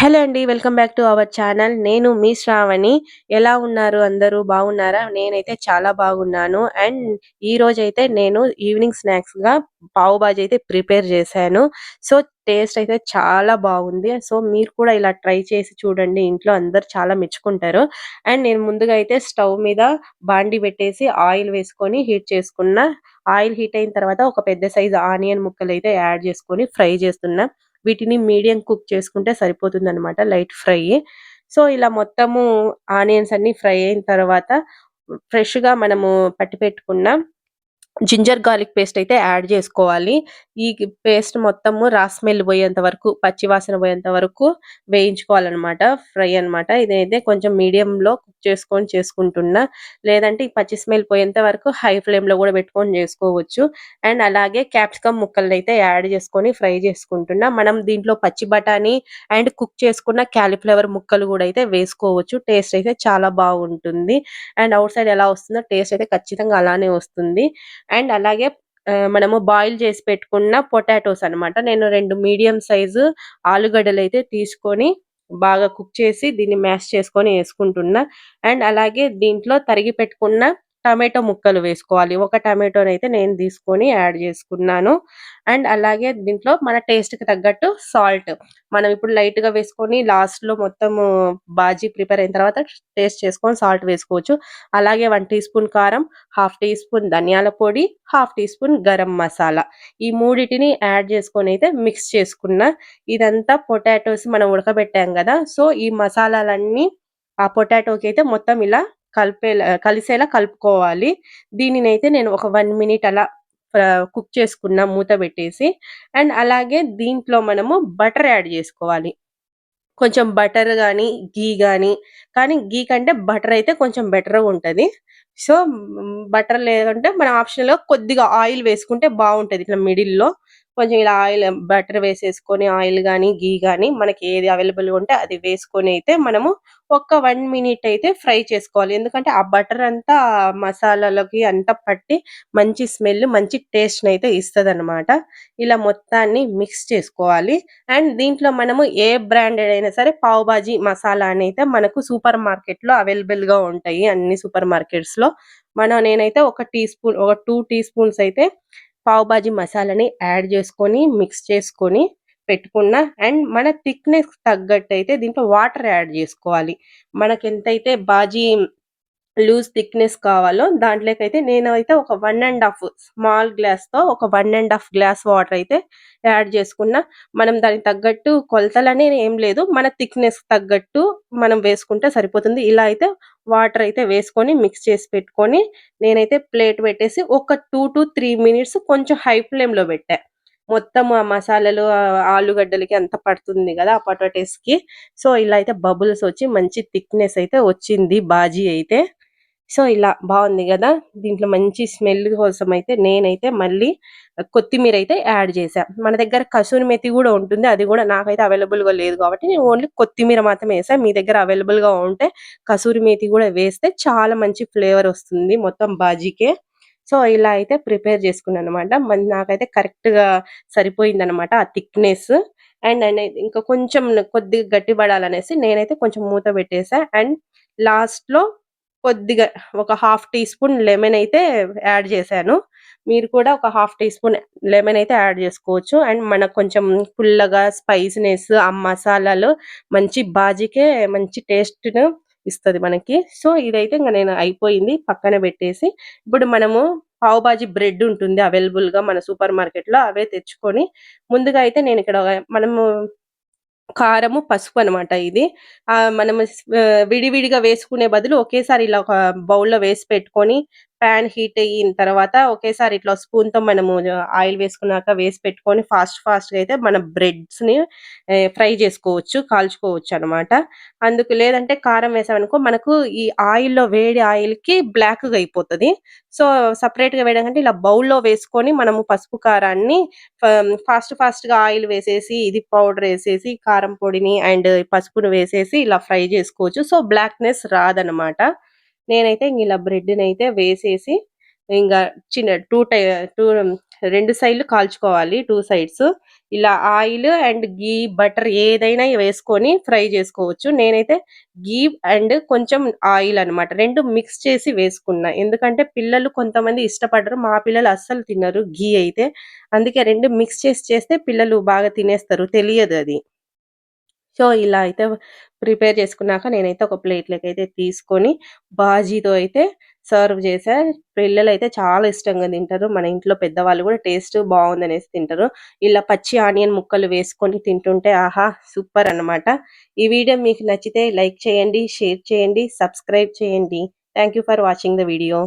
Hello అండి. Welcome back to our channel. నేను మీ శ్రావణి. ఎలా ఉన్నారు అందరూ బాగున్నారా? నేనైతే చాలా బాగున్నాను. అండ్ ఈ రోజైతే నేను ఈవినింగ్ స్నాక్స్‌గా పావు బాజీ అయితే ప్రిపేర్ చేశాను. సో, టేస్ట్ అయితే చాలా బాగుంది. సో, మీరు కూడా ఇలా ట్రై చేసి చూడండి. ఇంట్లో అందరూ చాలా మెచ్చుకుంటారు. అండ్ నేను ముందుగా అయితే స్టవ్ మీద బాండి పెట్టేసి ఆయిల్ వేసుకొని హీట్ చేసుకున్న. ఆయిల్ హీట్ అయిన తర్వాత ఒక పెద్ద సైజ్ ఆనియన్ ముక్కలు అయితే యాడ్ చేసుకొని ఫ్రై చేస్తున్నా. వీటిని మీడియం కుక్ చేసుకుంటే సరిపోతుంది అనమాట లైట్ ఫ్రై. సో, ఇలా మొత్తము ఆనియన్స్ అన్ని ఫ్రై అయిన తర్వాత ఫ్రెష్‌గా మనము పట్టి పెట్టుకున్న జింజర్ గార్లిక్ పేస్ట్ అయితే యాడ్ చేసుకోవాలి. ఈ పేస్ట్ మొత్తము రాస్మెల్ పోయేంత వరకు, పచ్చివాసన పోయేంత వరకు వేయించుకోవాలన్నమాట ఫ్రై అనమాట. ఇదైతే కొంచెం మీడియంలో కుక్ చేసుకొని చేసుకుంటున్నా. లేదంటే ఈ పచ్చి స్మెల్ పోయేంత వరకు హై ఫ్లేమ్‌లో కూడా పెట్టుకొని చేసుకోవచ్చు. అండ్ అలాగే క్యాప్సికమ్ ముక్కలు అయితే యాడ్ చేసుకొని ఫ్రై చేసుకుంటున్నా. మనం దీంట్లో పచ్చి బఠానీ అండ్ కుక్ చేసుకున్న క్యాలీఫ్లవర్ ముక్కలు కూడా అయితే వేసుకోవచ్చు. టేస్ట్ అయితే చాలా బాగుంటుంది. అండ్ అవుట్ సైడ్ ఎలా వస్తుందో టేస్ట్ అయితే ఖచ్చితంగా అలానే వస్తుంది. అండ్ అలాగే మనము బాయిల్ చేసి పెట్టుకున్న పొటాటోస్ అనమాట. నేను రెండు మీడియం సైజు ఆలుగడ్డలు అయితే తీసుకొని బాగా కుక్ చేసి దీన్ని మ్యాష్ చేసుకొని వేసుకుంటున్నా అండ్ అలాగే దీంట్లో తరిగి పెట్టుకున్న టమాటో ముక్కలు వేసుకోవాలి. ఒక టమాటోనైతే నేను తీసుకొని యాడ్ చేసుకున్నాను. అండ్ అలాగే దీంట్లో మన టేస్ట్‌కి తగ్గట్టు సాల్ట్. మనం ఇప్పుడు లైట్‌గా వేసుకొని లాస్ట్‌లో మొత్తము బాజీ ప్రిపేర్ అయిన తర్వాత టేస్ట్ చేసుకొని సాల్ట్ వేసుకోవచ్చు. అలాగే వన్ టీ స్పూన్ కారం, హాఫ్ టీ స్పూన్ ధనియాల పొడి, half teaspoon garam masala. ఈ మూడిటిని యాడ్ చేసుకొని అయితే మిక్స్ చేసుకున్నా. ఇదంతా పొటాటోస్ మనం ఉడకబెట్టాం కదా సో, ఈ మసాలాలన్నీ ఆ పొటాటోకైతే మొత్తం ఇలా కలిపేలా కలిసేలా కలుపుకోవాలి. దీనినైతే నేను ఒక వన్ మినిట్ అలా కుక్ చేసుకున్నా మూత పెట్టేసి. అండ్ అలాగే దీంట్లో మనము బటర్ యాడ్ చేసుకోవాలి. కొంచెం బటర్ కానీ ఘీ కానీ కానీ ఘీ కంటే బటర్ అయితే కొంచెం బెటర్‌గా ఉంటది. సో, బటర్ లేదంటే మన ఆప్షన్లో కొద్దిగా ఆయిల్ వేసుకుంటే బాగుంటుంది ఇట్లా మిడిల్‌లో కొంచెం ఇలా ఆయిల్ బటర్ వేసేసుకొని ఆయిల్ కానీ ఘీ గాని మనకి ఏది అవైలబుల్ ఉంటే అది వేసుకొని అయితే మనము ఒక వన్ మినిట్ అయితే ఫ్రై చేసుకోవాలి. ఎందుకంటే ఆ బటర్ అంతా మసాలాలకి అంతా పట్టి మంచి స్మెల్, మంచి టేస్ట్ అయితే ఇస్తుంది అనమాట ఇలా మొత్తాన్ని మిక్స్ చేసుకోవాలి. అండ్ దీంట్లో మనము ఏ బ్రాండెడ్ అయినా సరే పావు బాజీ మసాలా అనైతే మనకు సూపర్ మార్కెట్‌లో అవైలబుల్‌గా ఉంటాయి. అన్ని సూపర్ మార్కెట్స్‌లో. మనం నేనైతే ఒక టీ స్పూన్ ఒక టూ టీ స్పూన్స్ అయితే పావు బాజీ మసాలాని యాడ్ చేసుకొని, మిక్స్ చేసుకొని పెట్టుకున్న అండ్ మన తిక్నెస్ తగ్గట్టు అయితే దీంట్లో వాటర్ యాడ్ చేసుకోవాలి. మనకి ఎంతైతే బాజీ లూజ్ థిక్‌నెస్ కావాలో దాంట్లోకైతే నేనైతే ఒక వన్ అండ్ హాఫ్ స్మాల్ గ్లాస్‌తో ఒక one and half glass water అయితే యాడ్ చేసుకున్నా. మనం దానికి తగ్గట్టు కొలతలనే ఏం లేదు. మన థిక్నెస్ తగ్గట్టు మనం వేసుకుంటే సరిపోతుంది. ఇలా అయితే వాటర్ అయితే వేసుకొని మిక్స్ చేసి పెట్టుకొని నేనైతే ప్లేట్ పెట్టేసి ఒక 2-3 మినిట్స్ కొంచెం హై ఫ్లేమ్‌లో పెట్టా. మొత్తం ఆ మసాలాలు ఆలుగడ్డలకి అంత పడుతుంది కదా ఆ పొటాటోస్‌కి. సో, ఇలా అయితే బబుల్స్ వచ్చి మంచి థిక్‌నెస్ అయితే వచ్చింది బాజీ అయితే. సో, ఇలా బాగుంది కదా దీంట్లో మంచి స్మెల్ కోసం అయితే నేనైతే మళ్ళీ కొత్తిమీర అయితే యాడ్ చేసాను మన దగ్గర కసూరి మేతి కూడా ఉంటుంది. అది కూడా నాకైతే అవైలబుల్‌గా లేదు కాబట్టి నేను ఓన్లీ కొత్తిమీర మాత్రమే వేసాను మీ దగ్గర అవైలబుల్‌గా ఉంటే కసూరి మేతి కూడా వేస్తే చాలా మంచి ఫ్లేవర్ వస్తుంది మొత్తం బాజీకే. సో, ఇలా అయితే ప్రిపేర్ చేసుకున్నాను అనమాట నాకైతే కరెక్ట్‌గా సరిపోయిందనమాట ఆ థిక్‌నెస్. అండ్ నేనే ఇంకా కొంచెం కొద్దిగా గట్టి పడాలనేసి నేనైతే కొంచెం మూత పెట్టేసా. అండ్ లాస్ట్‌లో కొద్దిగా ఒక హాఫ్ టీ స్పూన్ లెమన్ అయితే యాడ్ చేశాను. మీరు కూడా ఒక హాఫ్ టీ స్పూన్ లెమన్ అయితే యాడ్ చేసుకోవచ్చు. అండ్ మనకు కొంచెం పుల్లగా స్పైసీనెస్ ఆ మసాలాలు మంచి బాజీకే మంచి టేస్ట్‌ను ఇస్తుంది మనకి. సో, ఇదైతే ఇంకా నేను అయిపోయింది. పక్కన పెట్టేసి ఇప్పుడు మనము పావు బాజీ బ్రెడ్ ఉంటుంది అవైలబుల్‌గా మన సూపర్ మార్కెట్‌లో అవే తెచ్చుకొని ముందుగా అయితే నేను ఇక్కడ మనము కారము, పసుపు అనమాట ఇది. మనం విడివిడిగా వేసుకునే బదులు ఒకేసారి ఇలా ఒక బౌల్‌లో వేసి పెట్టుకొని పాన్ హీట్ అయిన తర్వాత ఒకేసారి ఇట్లా స్పూన్‌తో మనము ఆయిల్ వేసుకున్నాక వేసి పెట్టుకొని ఫాస్ట్ ఫాస్ట్‌గా అయితే మన బ్రెడ్స్‌ని ఫ్రై చేసుకోవచ్చు. కాల్చుకోవచ్చు అనమాట అందుకు లేదంటే కారం వేసామనుకో మనకు ఈ ఆయిల్‌లో వేడి ఆయిల్‌కి బ్లాక్‌గా అయిపోతది. సో, సపరేట్గా వేయడం కంటే ఇలా బౌల్‌లో వేసుకొని మనము పసుపు, కారాన్ని ఫాస్ట్ ఫాస్ట్‌గా ఆయిల్ వేసేసి ఇది పౌడర్ వేసేసి కారం పొడిని అండ్ పసుపుని వేసేసి ఇలా ఫ్రై చేసుకోవచ్చు. సో, బ్లాక్‌నెస్ రాదనమాట. నేనైతే ఇలా ఇలా అయితే వేసేసి ఇంకా చిన్న టూ టై టూ రెండు సైడ్‌లు కాల్చుకోవాలి. Two sides. ఇలా ఆయిల్ అండ్ ఘీ, బటర్ ఏదైనా వేసుకొని ఫ్రై చేసుకోవచ్చు. నేనైతే ఘీ అండ్ కొంచెం ఆయిల్ అన్నమాట. రెండు మిక్స్ చేసి వేసుకున్నా. ఎందుకంటే పిల్లలు కొంతమంది ఇష్టపడరు. మా పిల్లలు అస్సలు తినరు ఘీ అయితే. అందుకే రెండు మిక్స్ చేసి చేస్తే పిల్లలు బాగా తినేస్తారు. తెలియదు అది. సో, ఇలా అయితే ప్రిపేర్ చేసుకున్నాక నేనైతే ఒక ప్లేట్‌లోకైతే తీసుకొని బాజీతో అయితే సర్వ్ చేశారు పిల్లలు అయితే చాలా ఇష్టంగా తింటారు. మన ఇంట్లో పెద్దవాళ్ళు కూడా టేస్ట్ బాగుందనేసి తింటారు. ఇలా పచ్చి ఆనియన్ ముక్కలు వేసుకొని తింటుంటే ఆహా! సూపర్ అన్నమాట. ఈ వీడియో మీకు నచ్చితే లైక్ చేయండి, షేర్ చేయండి, సబ్స్క్రైబ్ చేయండి. Thank you for watching the video.